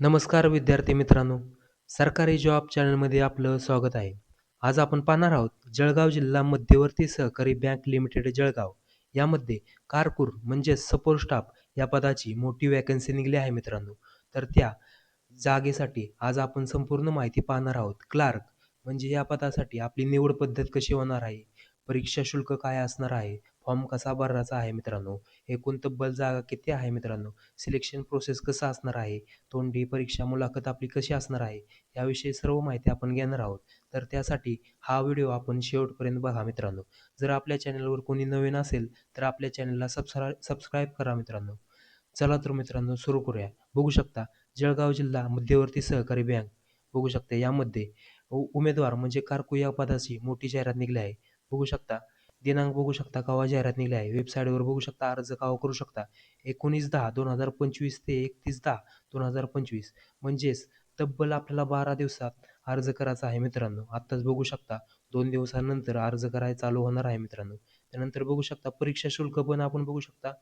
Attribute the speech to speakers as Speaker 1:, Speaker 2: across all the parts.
Speaker 1: नमस्कार विद्यार्थी मित्रांनो सरकारी जॉब चॅनलमध्ये आपलं स्वागत आहे. आज आपण पाहणार आहोत जळगाव जिल्हा मध्यवर्ती सहकारी बँक लिमिटेड जळगाव यामध्ये कारकूर म्हणजे सपोर्ट स्टाफ या पदाची मोठी वॅकन्सी निघली आहे मित्रांनो. तर त्या जागेसाठी आज आपण संपूर्ण माहिती पाहणार आहोत. क्लार्क म्हणजे या पदासाठी आपली निवड पद्धत कशी होणार आहे? परीक्षा शुल्क काय असणार आहे? फॉर्म कसा भरायचा आहे मित्रांनो? एकूण तब्बल जागा किती आहे मित्रांनो? सिलेक्शन प्रोसेस कसं असणार आहे? तोंडी परीक्षा मुलाखत आपली कशी असणार आहे? याविषयी सर्व माहिती आपण घेणार आहोत. तर त्यासाठी हा व्हिडिओ आपण शेवटपर्यंत बघा मित्रांनो. जर आपल्या चॅनलवर कोणी नवीन असेल तर आपल्या चॅनलला सबस्क्राईब सबस्क्राईब करा मित्रांनो. चला तर मित्रांनो सुरू करूया. बघू शकता जळगाव जिल्हा मध्यवर्ती सहकारी बँक. बघू शकता यामध्ये उ- उमेदवार म्हणजे कारकू या पदाची मोठी जाहिरात निघली आहे. बघू शकता दिनांक बघू शकता कवा जाहिरात निघली आहे. वेबसाईटवर बघू शकता अर्ज कवा करू शकता. एकोणीस दहा दोन हजार पंचवीस ते एकतीस दहा दोन हजार पंचवीस. म्हणजेच तब्बल आपल्याला बारा दिवसात अर्ज करायचा आहे मित्रांनो. आत्ताच बघू शकता दोन दिवसानंतर अर्ज करायला चालू होणार आहे मित्रांनो. त्यानंतर बघू शकता परीक्षा शुल्क पण आपण बघू शकता.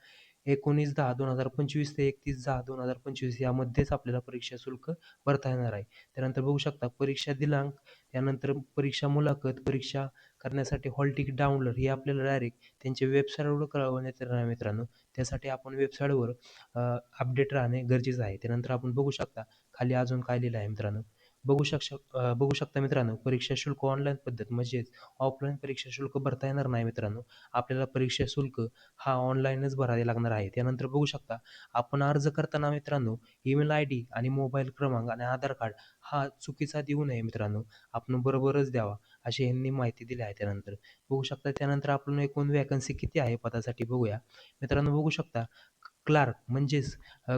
Speaker 1: एकोणीस दहा दोन हजार पंचवीस ते एकतीस दहा दोन हजार पंचवीस यामध्येच आपल्याला परीक्षा शुल्क भरता येणार आहे. त्यानंतर बघू शकता परीक्षा दिनांक त्यानंतर परीक्षा मुलाखत परीक्षा करण्यासाठी हॉल तिकीट डाउनलोड हे आपल्याला डायरेक्ट त्यांच्या वेबसाईटवर कळवण्यात येणार आहे मित्रांनो. त्यासाठी आपण वेबसाईटवर अपडेट राहणे गरजेचं आहे. त्यानंतर आपण बघू शकता खाली अजून काय लिहिलं आहे मित्रांनो. बघू शक बघू शकता मित्रांनो परीक्षा शुल्क ऑनलाईन पद्धत म्हणजेच ऑफलाईन परीक्षा शुल्क भरता येणार नाही मित्रांनो. आपल्याला परीक्षा शुल्क हा ऑनलाईनच भरावे लागणार आहे. त्यानंतर बघू शकता आपण अर्ज करताना मित्रांनो ईमेल आय डी आणि मोबाईल क्रमांक आणि आधार कार्ड हा चुकीचा देऊ नये मित्रांनो. आपण बरोबरच द्यावा अशी यांनी माहिती दिली आहे त्यानंतर. बघू शकता त्यानंतर आपण एकूण वॅकन्सी किती आहे? पदासाठी बघूया. मित्रांनो बघू शकता क्लार्क म्हणजेच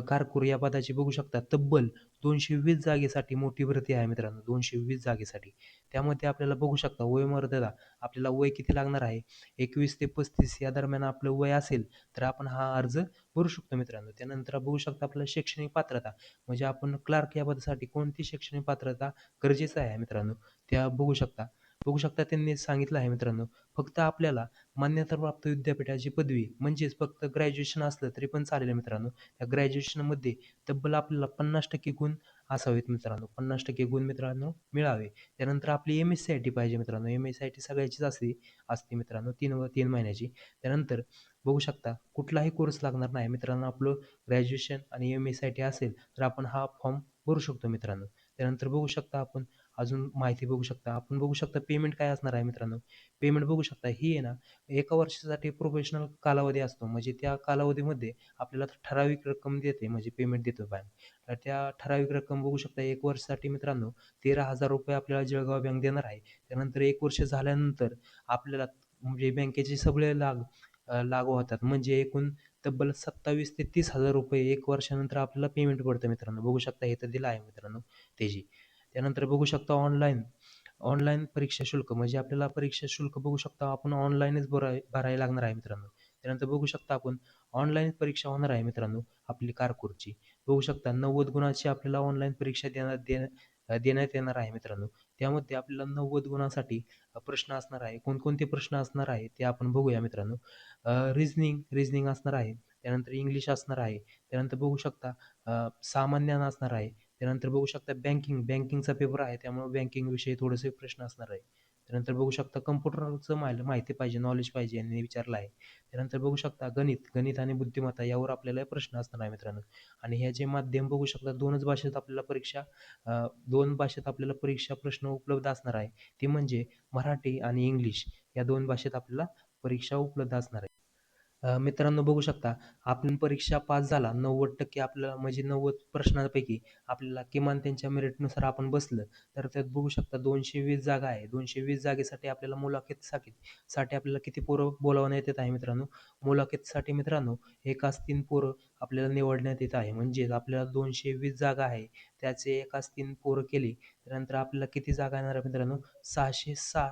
Speaker 1: कारकूर या पदाची बघू शकता तब्बल दोनशे वीस जागेसाठी मोठी भरती आहे मित्रांनो दोनशे वीस जागेसाठी. त्यामध्ये आपल्याला बघू शकता वयोमर्यादा आपल्याला वय किती लागणार आहे? एकवीस ते पस्तीस या दरम्यान आपलं वय असेल तर आपण हा अर्ज भरू शकतो मित्रांनो. त्यानंतर बघू शकता आपल्याला शैक्षणिक पात्रता म्हणजे आपण क्लार्क या पदासाठी कोणती शैक्षणिक पात्रता गरजेचं आहे मित्रांनो? त्या बघू शकता. बघू शकता त्यांनी सांगितलं आहे मित्रांनो. फक्त आपल्याला मान्यताप्राप्त विद्यापीठाची पदवी म्हणजेच फक्त ग्रॅज्युएशन असलं तरी पण चालेल मित्रांनो. त्या ग्रॅज्युएशनमध्ये तब्बल आपल्याला पन्नास टक्के गुण असावेत मित्रांनो. पन्नास टक्के गुण मित्रांनो मिळावे. त्यानंतर आपली M S C I T पाहिजे मित्रांनो. M S C I T सगळ्याचीच असते असते मित्रांनो. तीन व तीन महिन्याची. त्यानंतर बघू शकता कुठलाही कोर्स लागणार नाही मित्रांनो. आपलं ग्रॅज्युएशन आणि एम एस आय टी असेल तर आपण हा फॉर्म भरू शकतो मित्रांनो. त्यानंतर बघू शकता आपण अजून माहिती बघू शकता. आपण बघू शकता पेमेंट काय असणार आहे मित्रांनो? पेमेंट बघू शकता. ही आहे ना एका वर्षासाठी प्रोफेशनल कालावधी असतो. म्हणजे त्या कालावधीमध्ये आपल्याला ठराविक रक्कम देते. म्हणजे पेमेंट देतो बँक तर त्या ठराविक रक्कम बघू शकता. एक वर्षासाठी मित्रांनो तेरा हजार रुपये आपल्याला जळगाव बँक देणार आहे. त्यानंतर एक वर्ष झाल्यानंतर आपल्याला म्हणजे बँकेचे सगळे लाग लागू होतात. म्हणजे एकूण तब्बल सत्तावीस ते तीस हजार रुपये एक वर्षानंतर आपल्याला पेमेंट पडतं मित्रांनो. बघू शकता हे तर दिलं आहे मित्रांनो. त्याची त्यानंतर बघू शकता ऑनलाईन ऑनलाईन परीक्षा शुल्क म्हणजे आपल्याला परीक्षा शुल्क बघू शकता आपण ऑनलाईनच भराय भरायला लागणार आहे मित्रांनो. त्यानंतर बघू शकता आपण ऑनलाईन परीक्षा होणार आहे मित्रांनो आपली कारकूरची बघू शकता नव्वद गुणाची आपल्याला ऑनलाईन परीक्षा देण्यात दे देण्यात येणार आहे मित्रांनो. त्यामध्ये आपल्याला नव्वद गुणासाठी प्रश्न असणार आहे. कोणकोणते प्रश्न असणार आहे ते आपण बघूया मित्रांनो. रिझनिंग रिझनिंग असणार आहे. त्यानंतर इंग्लिश असणार आहे. त्यानंतर बघू शकता सामान्य असणार आहे. त्यानंतर बघू शकता बँकिंग बँकिंगचा पेपर आहे त्यामुळे बँकिंग विषयी थोडेसे प्रश्न असणार आहे. त्यानंतर बघू शकता कम्प्युटरचं माहिती माहिती पाहिजे नॉलेज पाहिजे यांनी विचारलं आहे. त्यानंतर बघू शकता गणित गणित आणि बुद्धिमत्ता यावर आपल्याला प्रश्न असणार आहे मित्रांनो. आणि ह्याचे माध्यम बघू शकता दोनच भाषेत आपल्याला परीक्षा दोन भाषेत आपल्याला परीक्षा प्रश्न उपलब्ध असणार आहे. ती म्हणजे मराठी आणि इंग्लिश या दोन भाषेत आपल्याला परीक्षा उपलब्ध असणार आहे. अ, मित्रांनो बघू शकता आपण परीक्षा पास झाला नव्वद टक्के आपल्याला म्हणजे नव्वद प्रश्नांपैकी आपल्याला किमान त्यांच्या मेरिटनुसार आपण बसलं तर त्यात बघू शकता दोनशे वीस जागा आहे. दोनशे वीस जागेसाठी आपल्याला मुलाखतीसाठी साठी आपल्याला किती पोरं बोलावण्यात येत आहे मित्रांनो? मुलाखतीसाठी मित्रांनो एकाच तीन पोरं आपल्याला निवडण्यात येत आहे. म्हणजेच आपल्याला दोनशे वीस जागा आहे. त्याचे एकाच तीन पोरं केली त्यानंतर आपल्याला किती जागा येणार आहे मित्रांनो? सहाशे सहा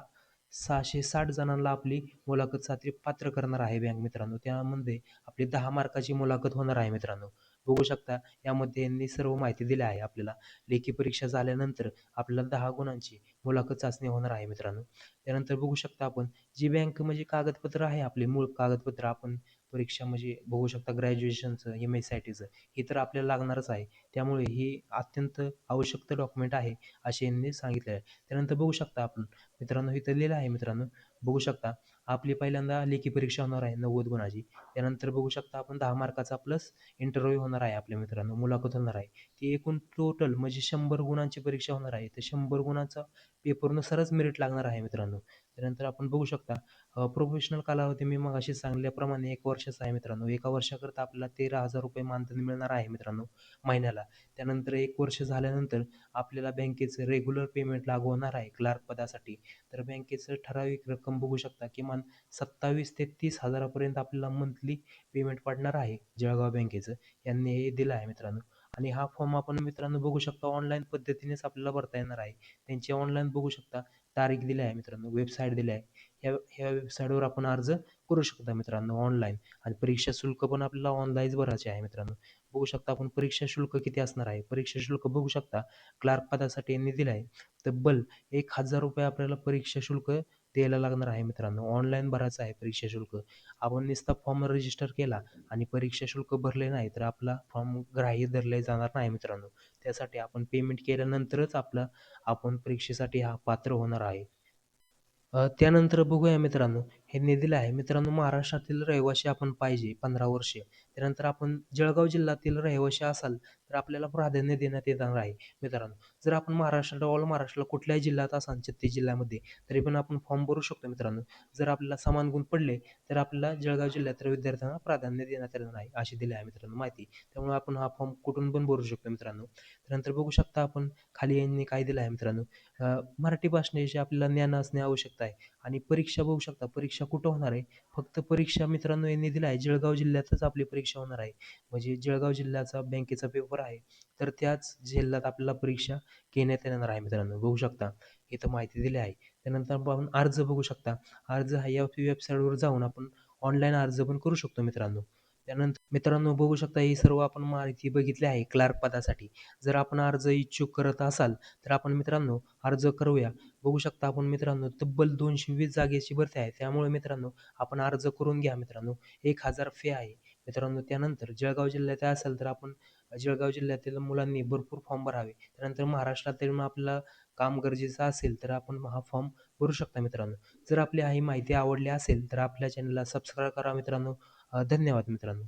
Speaker 1: सहाशे साठ जणांना आपली मुलाखतसाठी पात्र करणार आहे बँक मित्रांनो. त्यामध्ये आपली दहा मार्काची मुलाखत होणार आहे मित्रांनो. बघू शकता यामध्ये यांनी सर्व माहिती दिली आहे आपल्याला. लेखी परीक्षा झाल्यानंतर आपल्याला दहा गुणांची मुलाखत चाचणी होणार आहे मित्रांनो. त्यानंतर बघू शकता आपण जी बँक म्हणजे कागदपत्र आहे आपले मूळ कागदपत्र आपण परीक्षा म्हणजे बघू शकता ग्रॅज्युएशनचं एम एस आय टीचं हे तर आपल्याला लागणारच आहे. त्यामुळे ही अत्यंत आवश्यक डॉक्युमेंट आहे असे यांनी सांगितले आहे. त्यानंतर बघू शकता आपण मित्रांनो इथं लिहिलं आहे मित्रांनो. बघू शकता. आपली पहिल्यांदा लेखी परीक्षा होणार आहे नव्वद गुणाची. त्यानंतर बघू शकता आपण दहा मार्काचा प्लस इंटरव्ह्यू होणार आहे आपल्या मित्रांनो. मुलाखत होणार आहे. ती एकूण टोटल म्हणजे शंभर गुणांची परीक्षा होणार आहे. तर शंभर गुणांचा पेपरनुसारच मेरिट लागणार आहे मित्रांनो. त्यानंतर आपण बघू शकता प्रोफेशनल कालावधी मी मग अशी सांगल्याप्रमाणे एक वर्षाचा आहे मित्रांनो. एका वर्षाकरता आपल्याला तेरा हजार रुपये मानधन मिळणार आहे मित्रांनो महिन्याला. त्यानंतर एक वर्ष झाल्यानंतर आपल्याला बँकेचं रेग्युलर पेमेंट लागू होणार आहे क्लार्क पदासाठी. तर बँकेचं ठराविक रक्कम बघू शकता किमान सत्तावीस ते तीस हजारापर्यंत आपल्याला मंथली पेमेंट पडणार आहे जळगाव बँकेचं. यांनी हे दिलं आहे मित्रांनो. आणि हा फॉर्म आपण मित्रांनो बघू शकता ऑनलाईन पद्धतीनेच आपल्याला भरता येणार आहे. त्यांची ऑनलाईन बघू शकता तारीख दिली आहे मित्रांनो वेबसाईट दिली आहे. ह्या ह्या वेबसाईटवर आपण अर्ज करू शकता मित्रांनो ऑनलाईन आणि परीक्षा शुल्क पण आपल्याला ऑनलाईनच भरायचे आहे मित्रांनो. बघू शकता आपण परीक्षा शुल्क किती असणार आहे. परीक्षा शुल्क बघू शकता. क्लार्क पदासाठी यांनी दिलं आहे. तब्बल एक हजार रुपये आपल्याला परीक्षा शुल्क द्यायला लागणार आहे मित्रांनो. ऑनलाईन भरायचं आहे परीक्षा शुल्क. आपण नुसता फॉर्म रजिस्टर केला आणि परीक्षा शुल्क भरले नाही तर आपला फॉर्म ग्राह्य धरले जाणार नाही मित्रांनो. त्यासाठी आपण पेमेंट केल्यानंतरच आपलं आपण परीक्षेसाठी हा पात्र होणार आहे. त्यानंतर बघूया मित्रांनो हे दिलं आहे. मित्रांनो महाराष्ट्रातील रहिवासी आपण पाहिजे पंधरा वर्षे. त्यानंतर आपण जळगाव जिल्ह्यातील रहिवासी असाल तर आपल्याला प्राधान्य देण्यात येणार आहे. मित्रांनो जर आपण महाराष्ट्रात ऑल महाराष्ट्राला कुठल्याही जिल्ह्यात असाल छत्तीस जिल्ह्यामध्ये तरी पण आपण फॉर्म भरू शकतो मित्रांनो. जर आपल्याला समान गुण पडले तर आपल्याला जळगाव जिल्ह्यातील विद्यार्थ्यांना प्राधान्य देण्यात येणार आहे अशी दिली आहे मित्रांनो माहिती. त्यामुळे आपण हा फॉर्म कुठून पण भरू शकतो मित्रांनो. त्यानंतर बघू शकता आपण खाली यांनी काय दिलं आहे मित्रांनो. मराठी भाषेविषयी आपल्याला ज्ञान असणे आवश्यकता आहे. आणि परीक्षा बघू शकता. परीक्षा कुठं होणार आहे? फक्त परीक्षा मित्रांनो यांनी दिला आहे. जळगाव जिल्ह्यातच आपली परीक्षा होणार आहे. म्हणजे जळगाव जिल्ह्याचा बँकेचा पेपर आहे. तर त्याच जिल्ह्यात आपल्याला परीक्षा घेण्यात येणार आहे मित्रांनो. बघू शकता. इथं माहिती दिली आहे. त्यानंतर आपण अर्ज बघू शकता. अर्ज हा या वेबसाईटवर जाऊन आपण ऑनलाईन अर्ज पण करू शकतो मित्रांनो. त्यानंतर मित्रांनो बघू शकता ही सर्व आपण माहिती बघितली आहे क्लार्क पदासाठी जर आपण अर्ज इच्छुक करत असाल तर आपण मित्रांनो अर्ज करूया. बघू शकता आपण मित्रांनो तब्बल दोनशे वीस जागेची भरती आहे. त्यामुळे मित्रांनो आपण अर्ज करून घ्या मित्रांनो. एक हजार फी आहे. मित्रांनो त्यानंतर जळगाव जिल्ह्यात असेल तर आपण जळगाव जिल्ह्यातील मुलांनी भरपूर फॉर्म भरावे. त्यानंतर महाराष्ट्रातील आपल्याला काम गरजेचं असेल तर आपण हा फॉर्म भरू शकता मित्रांनो. जर आपली ही माहिती आवडली असेल तर आपल्या चॅनलला सबस्क्राईब करा मित्रांनो. धन्यवाद मित्रांनो.